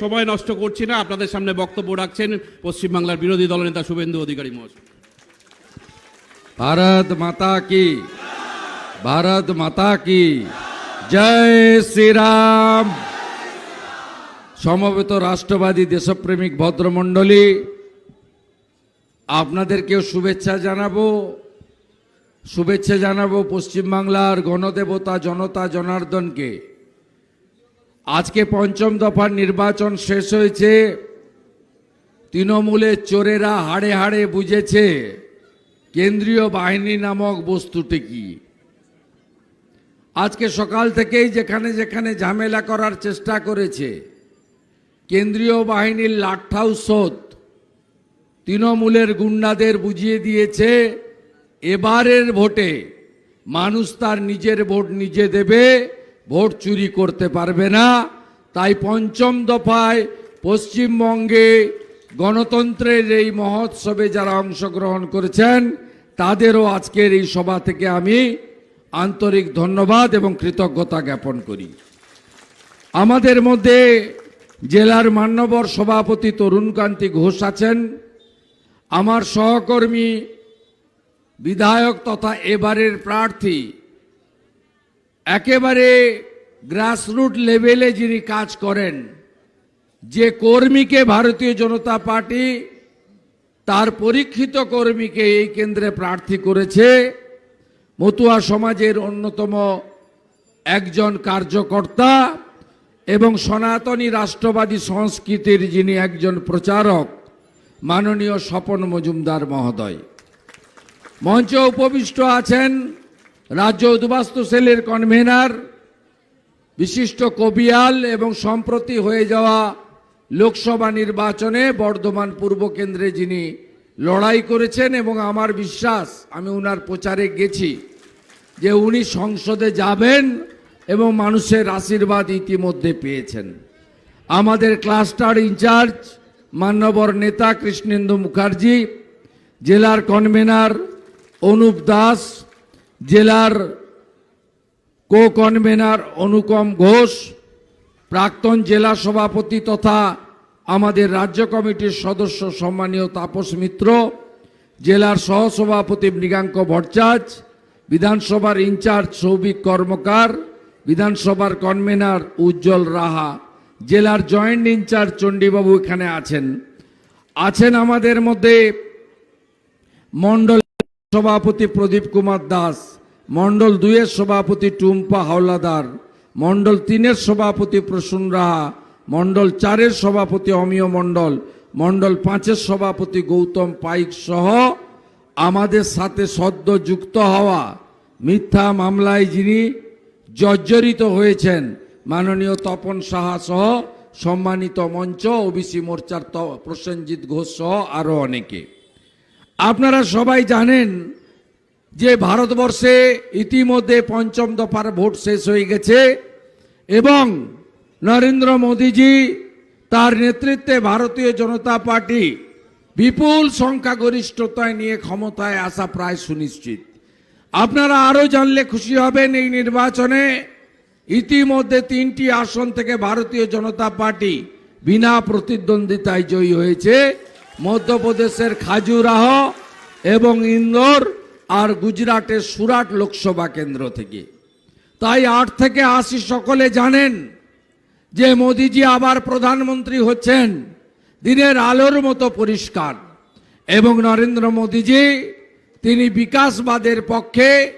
সময় নষ্ট করছি না। আপনাদের সামনে বক্তব্য রাখছেন পশ্চিমবাংলার বিরোধী দলনেতা শুভেন্দু অধিকারী মহাশয় ভারত মাতা কি? ভারত মাতা কি? জয় শ্রীরাম। সমবেত রাষ্ট্রবাদী দেশপ্রেমিক ভদ্রমণ্ডলী, আপনাদেরকেও শুভেচ্ছা জানাব। শুভেচ্ছা জানাব পশ্চিমবাংলার গণদেবতা, জনতা, জনার্দনকে। আজকে পঞ্চম দফার নির্বাচন শেষ হয়েছে। তৃণমূলের চোরেরা হাড়ে হাড়ে বুঝেছে, কেন্দ্রীয় বাহিনী নামক বস্তুটি কি। আজকে সকাল থেকেই যেখানে যেখানে ঝামেলা করার চেষ্টা করেছে, কেন্দ্রীয় বাহিনীর লাঠা শোধ তৃণমূলের গুন্ডাদের বুঝিয়ে দিয়েছে, এবারের ভোটে মানুষ তার নিজের ভোট নিজে দেবে। ভোট চুরি করতে পারবে না। তাই পঞ্চম দফায় পশ্চিমবঙ্গে গণতন্ত্রের এই মহোৎসবে যারা অংশগ্রহণ করেছেন, তাদেরও আজকের এই সভা থেকে আমি আন্তরিক ধন্যবাদ এবং কৃতজ্ঞতা জ্ঞাপন করি। আমাদের মধ্যে জেলার মান্যবর সভাপতি তরুণকান্তি ঘোষ আছেন। আমার সহকর্মী, বিধায়ক তথা এবারের প্রার্থী একেবারে গ্রাসরুট লেভেলে যিনি কাজ করেন, যে কর্মীকে ভারতীয় জনতা পার্টি তার পরীক্ষিত কর্মীকে এই কেন্দ্রে প্রার্থী করেছে। মতুয়া সমাজের অন্যতম একজন কার্যকর্তা এবং সনাতনী রাষ্ট্রবাদী সংস্কৃতির যিনি একজন প্রচারক, মাননীয় স্বপন মজুমদার মহোদয়। মঞ্চে উপবিষ্ট আছেন রাজ্য উদ্বাস্তু সেলের কনভেনার বিশিষ্ট কবিয়াল এবং সম্প্রতি হয়ে যাওয়া লোকসভা নির্বাচনে বর্ধমান পূর্ব কেন্দ্রে যিনি লড়াই করেছেন এবং আমার বিশ্বাস, আমি ওনার প্রচারে গেছি যে উনি সংসদে যাবেন এবং মানুষের আশীর্বাদ ইতিমধ্যে পেয়েছেন। আমাদের ক্লাস্টার ইনচার্জ মান্যবর নেতা কৃষ্ণেন্দু মুখার্জি, জেলার কনভেনার অনুপ দাস জেলার কো কনভেনার অনুপম ঘোষ, প্রাক্তন জেলা সভাপতি তথা আমাদের রাজ্য কমিটির সদস্য সম্মানীয় তাপস মিত্র, জেলার সহসভাপতি মৃগাঙ্ক ভট্টাচ, বিধানসভার ইনচার্জ সৌভিক কর্মকার, বিধানসভার কনভেনার উজ্জ্বল রাহা, জেলার জয়েন্ট ইনচার্জ চণ্ডীবাবু এখানে আছেন। আছেন আমাদের মধ্যে মণ্ডল সভাপতি প্রদীপ কুমার দাস, মণ্ডল দুইয়ের সভাপতি টুম্পা হাওলাদার, মণ্ডল তিনের সভাপতি প্রসূন রাহা, মণ্ডল চারের সভাপতি অমিয় মণ্ডল মণ্ডল পাঁচের সভাপতি গৌতম পাইক সহ আমাদের সাথে সদ্য যুক্ত হওয়া মিথ্যা মামলায় যিনি জর্জরিত হয়েছেন, মাননীয় তপন সাহা সহ সম্মানিত মঞ্চ ওবিসি মোর্চার প্রসেনজিৎ ঘোষ সহ আরও অনেকে। আপনারা সবাই জানেন যে ভারতবর্ষে ইতিমধ্যে পঞ্চম দফার ভোট শেষ হয়ে গেছে এবং নরেন্দ্র মোদীজি তার নেতৃত্বে ভারতীয় জনতা পার্টি বিপুল সংখ্যাগরিষ্ঠতায় নিয়ে ক্ষমতায় আসা প্রায় সুনিশ্চিত। আপনারা আরও জানলে খুশি হবেন এই নির্বাচনে ইতিমধ্যে তিনটি আসন থেকে ভারতীয় জনতা পার্টি বিনা প্রতিদ্বন্দ্বিতায় জয়ী হয়েছে। মধ্যপ্রদেশের খাজুরাহ এবং ইন্দোর আর গুজরাটের সুরাট লোকসভা কেন্দ্র থেকে। তাই আট থেকে আশি সকলে জানেন যে মোদিজি আবার প্রধানমন্ত্রী হচ্ছেন, দিনের আলোর মতো পরিষ্কার। এবং নরেন্দ্র মোদিজি, তিনি বিকাশবাদের পক্ষে,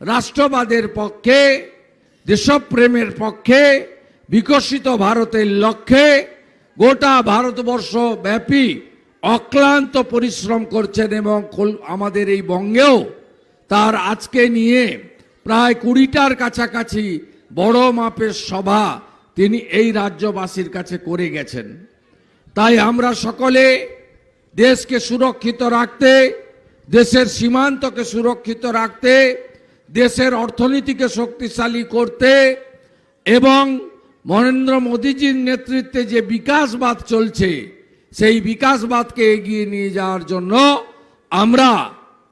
রাষ্ট্রবাদের পক্ষে, দেশপ্রেমের পক্ষে, বিকশিত ভারতের লক্ষ্যে গোটা ভারতবর্ষ ব্যাপী অক্লান্ত পরিশ্রম করছেন এবং আমাদের এই বঙ্গেও তার আজকে নিয়ে প্রায় কুড়িটার কাছাকাছি বড় মাপের সভা তিনি এই রাজ্যবাসীর কাছে করে গেছেন। তাই আমরা সকলে দেশকে সুরক্ষিত রাখতে, দেশের সীমান্তকে সুরক্ষিত রাখতে, দেশের অর্থনীতিকে শক্তিশালী করতে এবং নরেন্দ্র মোদীজির নেতৃত্বে যে বিকাশবাদ চলছে সেই বিকাশবাদকে এগিয়ে নিয়ে যাওয়ার জন্য আমরা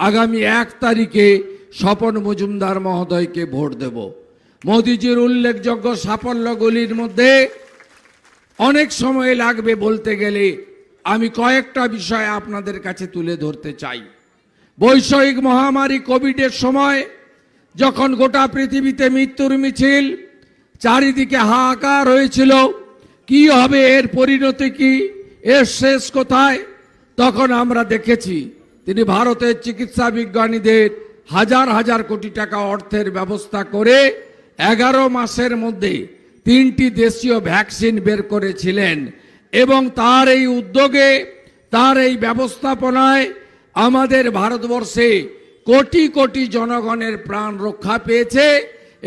আগামী এক তারিখে স্বপন মজুমদার মহোদয়কে ভোট দেব। মোদীজির উল্লেখযোগ্য সাফল্যগুলির মধ্যে অনেক সময় লাগবে বলতে গেলে আমি কয়েকটা বিষয় আপনাদের কাছে তুলে ধরতে চাই। বৈষয়িক মহামারী কোভিডের সময় যখন গোটা পৃথিবীতে মৃত্যুর মিছিল চারিদিকে হাহাকার হয়েছিল, কি হবে এর পরিণতি কি? এর শেষ কোথায় তখন আমরা দেখেছি তিনি ভারতের চিকিৎসা বিজ্ঞানীদের হাজার হাজার কোটি টাকা অর্থের ব্যবস্থা করে এগারো মাসের মধ্যে তিনটি দেশীয় ভ্যাকসিন বের করেছিলেন এবং তার এই উদ্যোগে, তার এই ব্যবস্থাপনায় আমাদের ভারতবর্ষে কোটি কোটি জনগণের প্রাণ রক্ষা পেয়েছে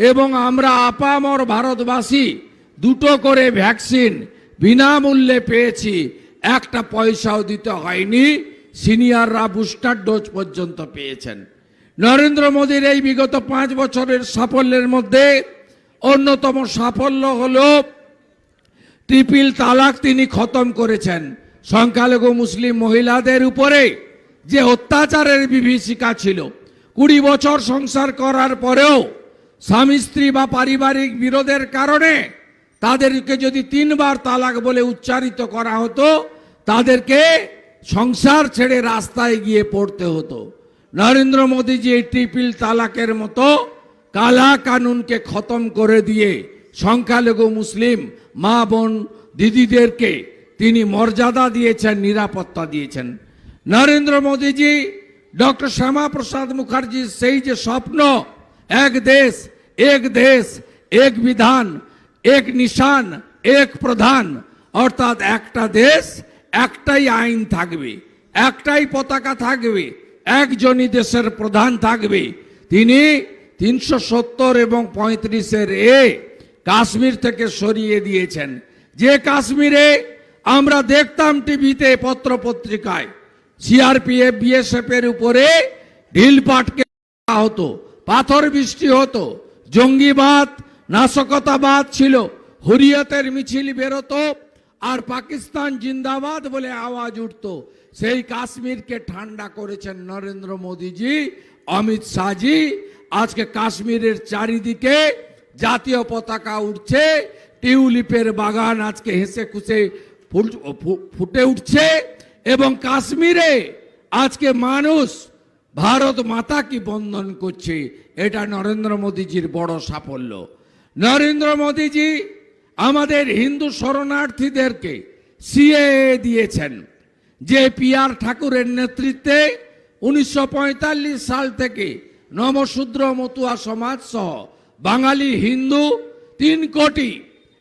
এবং আমরা আপামর ভারতবাসী দুটো করে ভ্যাকসিন বিনামূল্যে পেয়েছি। একটা পয়সাও দিতে হয়নি, সিনিয়ররা বুস্টার ডোজ পর্যন্ত পেয়েছেন। নরেন্দ্র মোদীর এই বিগত পাঁচ বছরের সাফল্যের মধ্যে অন্যতম সাফল্য হল ট্রিপিল তালাক তিনি খতম করেছেন। সংখ্যালঘু মুসলিম মহিলাদের উপরে যে অত্যাচারের বিভীষিকা ছিল, কুড়ি বছর সংসার করার পরেও স্বামী স্ত্রী বা পারিবারিক বিরোধের কারণে তাদেরকে যদি তিনবার তালাক বলে উচ্চারিত করা হতো, তাদেরকে সংসার ছেড়ে রাস্তায় গিয়ে পড়তে হতো। নরেন্দ্র মোদীজি এই ট্রিপিল তালাকের মতো কালা কানুনকে খতম করে দিয়ে সংখ্যালঘু মুসলিম মা, বোন, দিদিদেরকে তিনি মর্যাদা দিয়েছেন, নিরাপত্তা দিয়েছেন। নরেন্দ্র মোদীজি ডক্টর শ্যামা প্রসাদ মুখার্জির সেই যে স্বপ্ন, এক দেশ এক দেশ, এক বিধান এক নিশান, এক প্রধান। অর্থাৎ একটা দেশ, একটাই আইন থাকবে, একটাই পতাকা থাকবে, একজনই দেশের প্রধান থাকবে। তিনি তিনশো সত্তর এবং পঁয়ত্রিশের এ কাশ্মীর থেকে সরিয়ে দিয়েছেন। যে কাশ্মীরে আমরা দেখতাম টিভিতে পত্র পত্রিকায় সিআরপিএফ বিএসএফ এর উপরে ঢিল পাটকে হতো, পাথর বৃষ্টি হতো, জঙ্গিবাদ নাশকতাবাদ ছিল। হুরিয়তের মিছিল বেরোতো আর পাকিস্তান জিন্দাবাদ বলে আওয়াজ উঠত। সেই কাশ্মীরকে ঠান্ডা করেছেন নরেন্দ্র মোদীজি, অমিত শাহজি। আজকে কাশ্মীরের চারিদিকে জাতীয় পতাকা উঠছে। টিউলিপের বাগান আজকে হেসে খুশে ফুটে উঠছে এবং কাশ্মীরে আজকে মানুষ ভারত মাতা কি বন্ধন করছে, এটা নরেন্দ্র মোদীজির বড় সাফল্য। নরেন্দ্র মোদীজি আমাদের হিন্দু শরণার্থীদেরকে সিএ দিয়েছেন। যে পি আর ঠাকুরের নেতৃত্বে উনিশশো পঁয়তাল্লিশ সাল থেকে নমশূদ্র মতুয়া সমাজ সহ বাঙালি হিন্দু তিন কোটি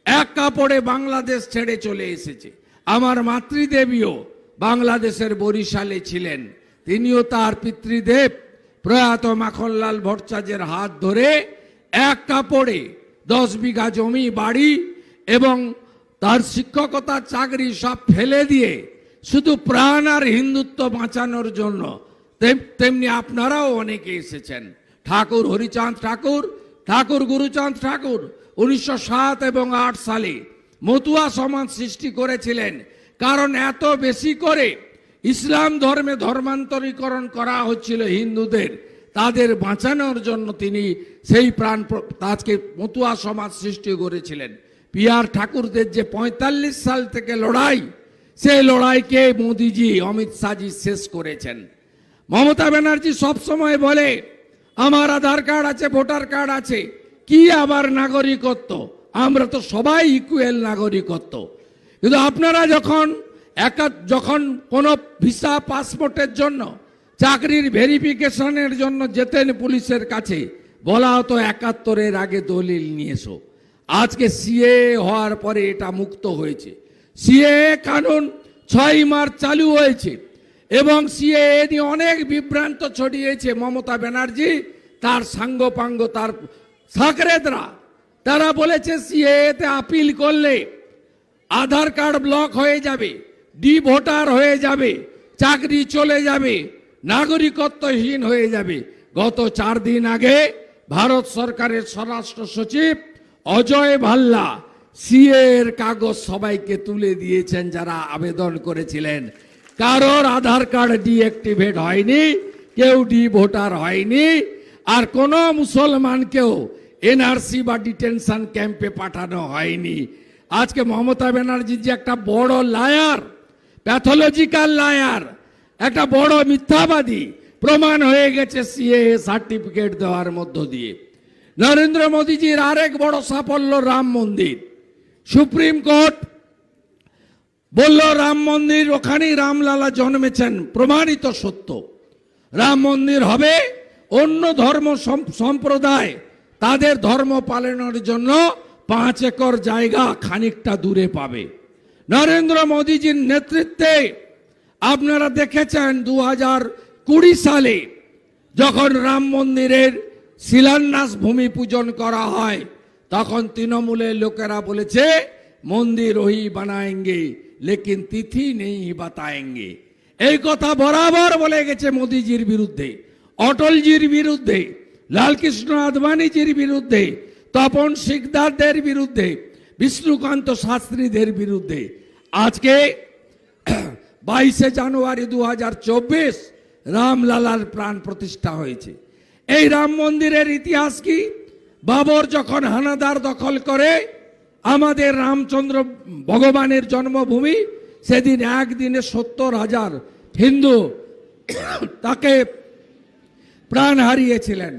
এক কাপড়ে বাংলাদেশ ছেড়ে চলে এসেছে। আমার মাতৃদেবীও বাংলাদেশের বরিশালে ছিলেন। তিনিও তার পিতৃদেব প্রয়াত মাখনলাল ভট্টাচার্যের হাত ধরে এক কাপড়ে দশ বিঘা জমি, বাড়ি এবং তার শিক্ষকতা, চাকরি সব ফেলে দিয়ে শুধু প্রাণ আর হিন্দুত্ব বাঁচানোর জন্য। তেমনি আপনারাও অনেকে এসেছেন। ঠাকুর হরিচাঁদ ঠাকুর ঠাকুর গুরুচাঁদ ঠাকুর, উনিশশো সাত এবং আট সালে মতুয়া সমাজ সৃষ্টি করেছিলেন। কারণ এত বেশি করে ইসলাম ধর্মে ধর্মান্তরীকরণ করা হচ্ছিল হিন্দুদের। তাদের বাঁচানোর জন্য তিনি সেই প্রাণ প্র- আজকে মতুয়া সমাজ সৃষ্টি করেছিলেন। পিয়ার ঠাকুরদের যে পঁয়তাল্লিশ সাল থেকে লড়াই সেই লড়াইকে মোদিজি অমিত শাহজি শেষ করেছেন। মমতা ব্যানার্জি সবসময় বলে, আমার আধার কার্ড আছে, ভোটার কার্ড আছে, কি আবার নাগরিকত্ব? আমরা তো সবাই ইকুয়েল নাগরিকত্ব। কিন্তু আপনারা যখন একা যখন কোনো ভিসা পাসপোর্টের জন্য চাকরির ভেরিফিকেশনের জন্য যেতেন পুলিশের কাছে। বলা হতো, একাত্তরের আগে দলিল নিয়ে এসো। আজকে সিএ হওয়ার পরে এটা মুক্ত হয়েছে। সিএ কানুন ছয় মার্চ চালু হয়েছে এবং সিএএ নিয়ে অনেক বিভ্রান্ত ছড়িয়েছে মমতা ব্যানার্জি, তার সাঙ্গপাঙ্গ, তার সাকরেদরা তারা বলেছে, সিএতে আপিল করলে আধার কার্ড ব্লক হয়ে যাবে, ডি ভোটার হয়ে যাবে, চাকরি চলে যাবে। নাগরিকত্বহীন হয়ে যাবে। গত চার দিন আগে ভারত সরকারের স্বরাষ্ট্র সচিব অজয় ভাল্লা সিএ এর কাগজ সবাইকে তুলে দিয়েছেন যারা আবেদন করেছিলেন। কারোর আধার কার্ড ডিঅ্যাক্টিভেট হয়নি, কেউ ডি ভোটার হয়নি, আর কোনো মুসলমানকেও এনআরসি বা ডিটেনশন ক্যাম্পে পাঠানো হয়নি। আজকে মমতা ব্যানার্জি যে একটা বড় লায়ার, প্যাথোলজিক্যাল লায়ার একটা বড় মিথ্যাবাদী প্রমাণ হয়ে গেছে সিএ সার্টিফিকেট দেওয়ার মধ্য দিয়ে। নরেন্দ্র মোদীজির আরেক বড় সাফল্য রাম মন্দির। সুপ্রিম কোর্ট বলল, রাম মন্দির ওখানেই রামলালা জন্মেছেন, প্রমাণিত সত্য। রাম মন্দির হবে অন্য ধর্ম সম্প্রদায়। তাদের ধর্ম পালনের জন্য পাঁচ একর জায়গা খানিকটা দূরে পাবে। নরেন্দ্র মোদীজির নেতৃত্বে আপনারা দেখেছেন দু কুড়ি সালে যখন রাম মন্দিরের শিলান্যাস ভূমি পূজন করা হয়, তখন তৃণমূলের লোকেরা বলেছে, মন্দির ওই বানায়েঙ্গে, লেকিন তিথি নেই বাতায়েঙ্গে। এই কথা বরাবর বলে গেছে মোদিজির বিরুদ্ধে, অটলজির বিরুদ্ধে, লালকৃষ্ণ আদবানিজির বিরুদ্ধে, তপন শিকদারদের বিরুদ্ধে, বিষ্ণুকান্ত শাস্ত্রীদের বিরুদ্ধে। আজকে বাইশে জানুয়ারি দু হাজার চব্বিশ রামলালার প্রাণ প্রতিষ্ঠা হয়েছে। এই রাম মন্দিরের ইতিহাস কি? বাবর যখন হানাদার দখল করে, আমাদের রামচন্দ্র ভগবানের জন্মভূমি, সেদিন একদিনে সত্তর হাজার হিন্দু তাকে প্রাণ হারিয়েছিলেন।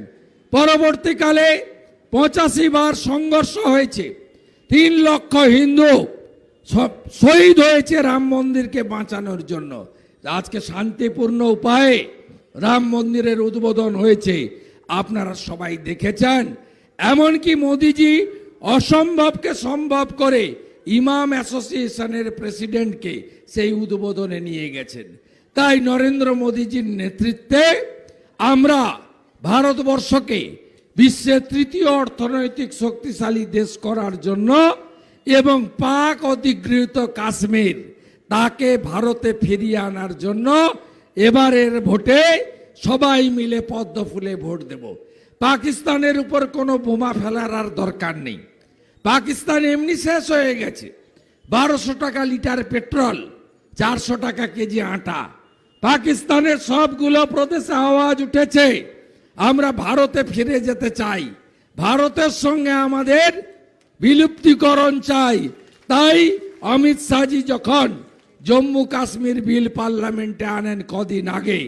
পরবর্তীকালে পঁচাশি বার সংঘর্ষ হয়েছে। তিন লক্ষ হিন্দু সব শহীদ হয়েছে রাম মন্দিরকে বাঁচানোর জন্য। আজকে শান্তিপূর্ণ উপায়ে রাম মন্দিরের উদ্বোধন হয়েছে। আপনারা সবাই দেখেছেন, এমনকি মোদিজি অসম্ভবকে সম্ভব করে ইমাম অ্যাসোসিয়েশনের প্রেসিডেন্টকে সেই উদ্বোধনে নিয়ে গেছেন। তাই নরেন্দ্র মোদীজির নেতৃত্বে আমরা ভারতবর্ষকে বিশ্বের তৃতীয় অর্থনৈতিক শক্তিশালী দেশ করার জন্য এবং পাক অধিগৃহীত কাশ্মীর, তাকে ভারতে ফিরিয়ে আনার জন্য এবারের ভোটে সবাই মিলে পদ্ম ফুলে ভোট দেব। পাকিস্তানের উপর কোনো বোমা ফেলার আর দরকার নেই। পাকিস্তান এমনি শেষ হয়ে গেছে। বারোশো টাকা লিটার পেট্রোল, চারশো টাকা কেজি আটা। পাকিস্তানের সবগুলো প্রদেশে আওয়াজ উঠেছে, আমরা ভারতে ফিরে যেতে চাই। ভারতের সঙ্গে আমাদের বিলুপ্তিকরণ চাই। তাই অমিত শাহজি যখন জম্মু কাশ্মীর বিল পার্লামেন্টে আনেন কদিন আগে,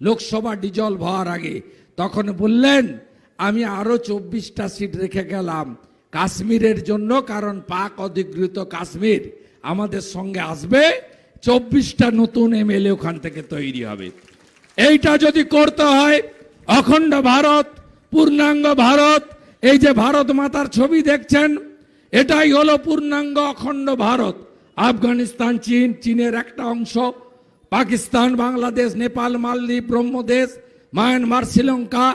লোকসভা ডিজলভ হওয়ার আগে, তখন বললেন, আমি আরও চব্বিশটা সিট রেখে গেলাম কাশ্মীরের জন্য, কারণ পাক অধিকৃত কাশ্মীর আমাদের সঙ্গে আসবে। চব্বিশটা নতুন এমএলএ ওখান থেকে তৈরি হবে। এইটা যদি করতে হয়, অখণ্ড ভারত, পূর্ণাঙ্গ ভারত এই যে ভারত মাতার ছবি দেখছেন, এটাই হলো পূর্ণাঙ্গ অখণ্ড ভারত। আফগানিস্তান, চীন, চীনের একটা অংশ, পাকিস্তান, বাংলাদেশ, নেপাল, মালদ্বীপ, ব্রহ্মদেশ, মায়ানমার, শ্রীলঙ্কা,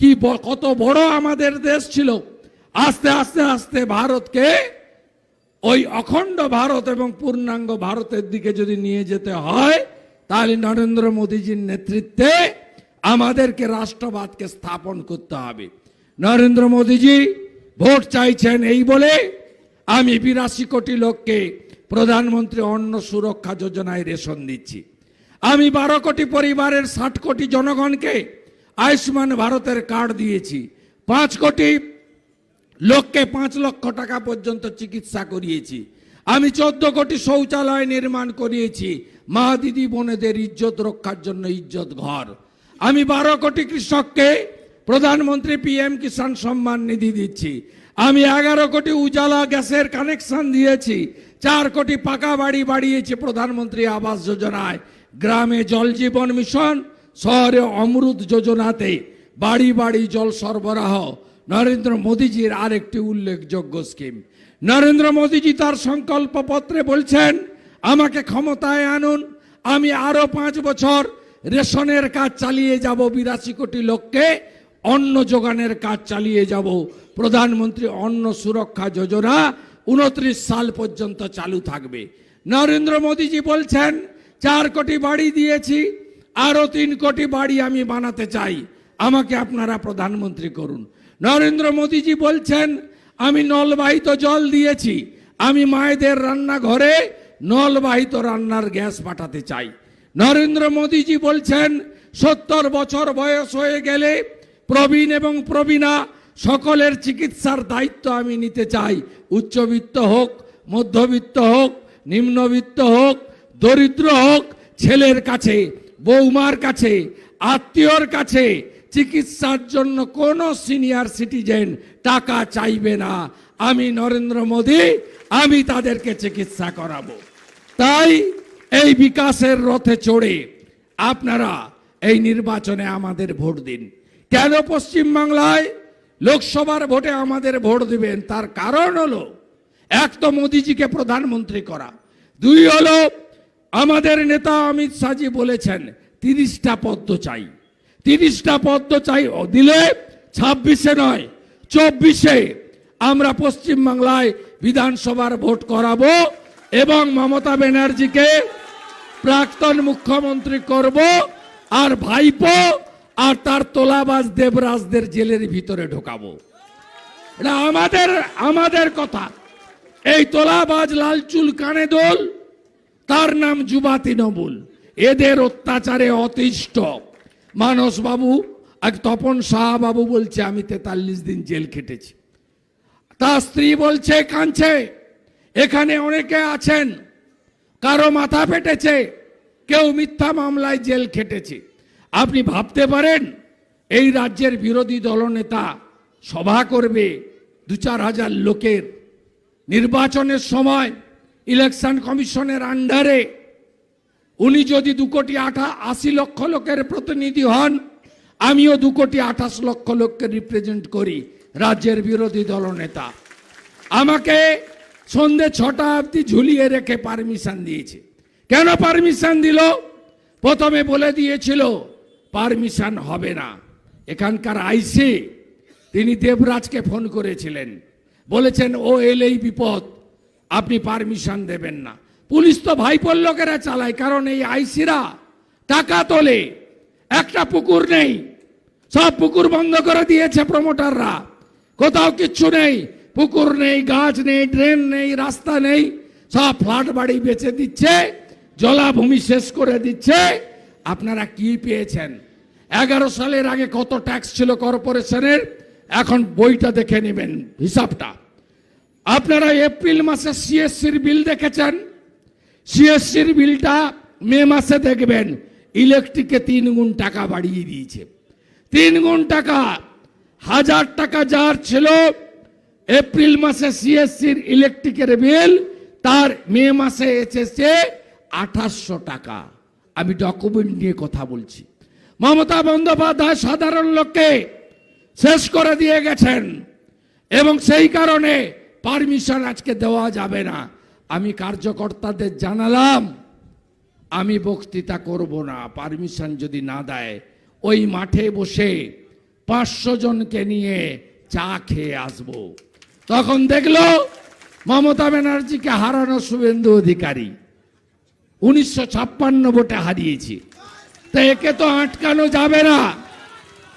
কি কত বড় আমাদের দেশ ছিল। আস্তে আস্তে আস্তে ভারতকে ওই অখণ্ড ভারত এবং পূর্ণাঙ্গ ভারতের দিকে যদি নিয়ে যেতে হয়, তাহলে নরেন্দ্র মোদীজির নেতৃত্বে আমাদেরকে রাষ্ট্রবাদকে স্থাপন করতে হবে। নরেন্দ্র মোদীজি, ভোট চাইছেন এই বলে আমি বিরাশি কোটি লোককে প্রধানমন্ত্রী অন্ন সুরক্ষা যোজনায় রেশন দিচ্ছি। আমি বারো কোটি পরিবারের ষাট কোটি জনগণকে আয়ুষ্মান ভারতের কার্ড দিয়েছি। পাঁচ কোটি লোককে পাঁচ লক্ষ টাকা পর্যন্ত চিকিৎসা করিয়েছি। আমি চোদ্দ কোটি শৌচালয় নির্মাণ করিয়েছি। মা দিদি বোনেদের ইজ্জত রক্ষার জন্য ইজ্জত ঘর। আমি বারো কোটি কৃষককে প্রধানমন্ত্রী পিএম কিষাণ সম্মান নিধি দিচ্ছি। আমি এগারো কোটি উজালা গ্যাসের কানেকশন দিয়েছি। চার কোটি পাকা বাড়ি বাড়িয়েছি প্রধানমন্ত্রী আবাস যোজনায়। গ্রামে জল জীবন মিশন, শহরে অমৃত যোজনাতে বাড়ি বাড়ি জল সরবরাহ। নরেন্দ্র মোদীজির আরেকটি উল্লেখযোগ্য স্কিম। নরেন্দ্র মোদীজি তার সংকল্প পত্রে বলছেন, আমাকে ক্ষমতায় আনুন, আমি আরও পাঁচ বছর রেশনের কাজ চালিয়ে যাব বিরাশি কোটি লোককে। অন্ন যোগানের কাজ চালিয়ে যাব। প্রধানমন্ত্রী অন্ন সুরক্ষা যোজনা উনত্রিশ সাল পর্যন্ত চালু থাকবে। নরেন্দ্র মোদীজি বলছেন, চার কোটি বাড়ি দিয়েছি আরও তিন কোটি বাড়ি আমি বানাতে চাই। আমাকে আপনারা প্রধানমন্ত্রী করুন। নরেন্দ্র মোদীজি বলছেন, আমি নলবাহিত জল দিয়েছি, আমি মায়েদের রান্নাঘরে নলবাহিত রান্নার গ্যাস পাঠাতে চাই। নরেন্দ্র মোদীজি বলছেন, সত্তর বছর বয়স হয়ে গেলে প্রবীণ এবং প্রবীণা, সকলের চিকিৎসার দায়িত্ব আমি নিতে চাই। উচ্চবিত্ত হোক, মধ্যবিত্ত হোক, নিম্নবিত্ত হোক, দরিদ্র হোক, ছেলের কাছে, বৌমার কাছে, আত্মীয়র কাছে চিকিৎসার জন্য কোনো সিনিয়র সিটিজেন টাকা চাইবে না। আমি নরেন্দ্র মোদী, আমি তাদেরকে চিকিৎসা করাবো। তাই এই বিকাশের রথে চড়ে আপনারা এই নির্বাচনে আমাদের ভোট দিন। কেন পশ্চিমবাংলায় লোকসভার ভোটে আমাদের ভোট দিবেন? তার কারণ হলো, এক তো মোদিজিকে প্রধানমন্ত্রী করা, দুই হলো আমাদের নেতা অমিত শাহজি বলেছেন, তিরিশটা পদ্ম চাই। তিরিশটা পদ্ম চাই দিলে ছাব্বিশে নয়, চব্বিশে আমরা পশ্চিমবাংলায় বিধানসভার ভোট করাবো এবং মমতা ব্যানার্জিকে প্রাক্তন মুখ্যমন্ত্রী করব আর ভাইপো আর তার তোলাবাজ দেবরাজদের জেলের ভিতরে ঢোকাবো। এটা আমাদের আমাদের কথা। এই তোলাবাজ লালচুল কানে দোল তার নাম যুবা তৃণমূল। এদের অত্যাচারে অতিষ্ঠ। মানস বাবু এক তপন শাহ বাবু বলছে, আমি তেতাল্লিশ দিন জেল খেটেছি। তার স্ত্রী বলছে, কাঁদছে। এখানে অনেকে আছেন। কারও মাথা ফেটেছে। কেউ মিথ্যা মামলায় জেল খেটেছে। আপনি ভাবতে পারেন, এই রাজ্যের বিরোধী দলনেতা সভা করবে দু চার হাজার লোকের। নির্বাচনের সময় ইলেকশন কমিশনের আন্ডারে উনি যদি দু কোটি আঠা, আশি লক্ষ লোকের প্রতিনিধি হন, আমিও দু কোটি আঠাশ লক্ষ লোককে রিপ্রেজেন্ট করি রাজ্যের বিরোধী দলনেতা। আমাকে সন্ধে ছটা অবধি ঝুলিয়ে রেখে পারমিশন দিয়েছে। কেন পারমিশন দিল? প্রথমে বলে দিয়েছিল পারমিশন হবে না। এখানকার আইসি, তিনি দেবরাজকে ফোন করেছিলেন। বলেছেন, ও এলেই বিপদ, আপনি পারমিশন দেবেন না। পুলিশ তো ভাইপোর লোকেরা চালায়, কারণ এই আইসিরা টাকা তোলে। একটা পুকুর নেই, সব পুকুর বন্ধ করে দিয়েছে প্রমোটাররা। কোথাও কিচ্ছু নেই, পুকুর নেই, গাছ নেই, ড্রেন নেই, রাস্তা নেই, সব ফ্ল্যাট বাড়ি বেচে দিচ্ছে, জলাভূমি শেষ করে দিচ্ছে। আপনারা কি পেয়েছেন? এগারো সালের আগে কত ট্যাক্স ছিল কর্পোরেশনের এখন বইটা দেখে নেবেন, হিসাবটা। আপনারা এপ্রিল মাসে সিএসসির বিল দেখেছেন? সিএসসির বিলটা মে মাসে দেখবেন ইলেকট্রিকে তিন গুণ টাকা বাড়িয়ে দিয়েছে। তিন গুণ টাকা, হাজার টাকা যার ছিল, এপ্রিল মাসে সিএসসির ইলেকট্রিকের বিল তার মে মাসে এসেছে আঠাশশো টাকা। আমি ডকুমেন্ট নিয়ে কথা বলছি। মমতা বন্দ্যোপাধ্যায় সাধারণ লোককে শেষ করে দিয়ে গেছেন এবং সেই কারণে পারমিশন আজকে দেওয়া যাবে না। আমি কার্যকর্তাদের জানালাম, আমি বক্তৃতা করব না। পারমিশন যদি না দেয়, ওই মাঠে বসে পাঁচশো জনকে নিয়ে চা খেয়ে আসব। তখন দেখল মমতা ব্যানার্জিকে হারানো শুভেন্দু অধিকারী। উনিশশো ছাপ্পান্ন ভোটে হারিয়েছি। তো একে তো আটকানো যাবে না।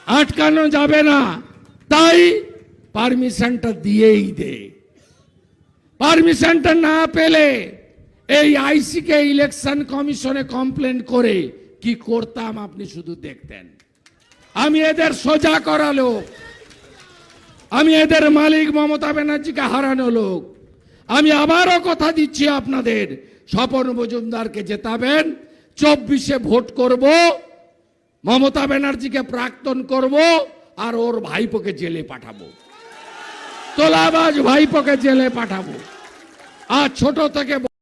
আটকানো যাবে না। তাই পারমিশনটা দিয়েই দে। পারমিশনটা না পেলে এই আইসিকে ইলেকশন কমিশনে কমপ্লেন করে কি করতাম আপনি শুধু দেখতেন। আমি এদের সোজা করা লোক। আমি এদের মালিক মমতা ব্যানার্জিকে হারানো লোক। আমি আবারও কথা দিচ্ছি আপনাদের। স্বপন মজুমদারকে জেতাবেন। চব্বিশে ভোট করব, মমতা ব্যানার্জিকে প্রাক্তন করব আর ওর ভাইপোকে জেলে পাঠাবো। তোলাবাজ ভাইপোকে জেলে পাঠাবো। আর ছোট থেকে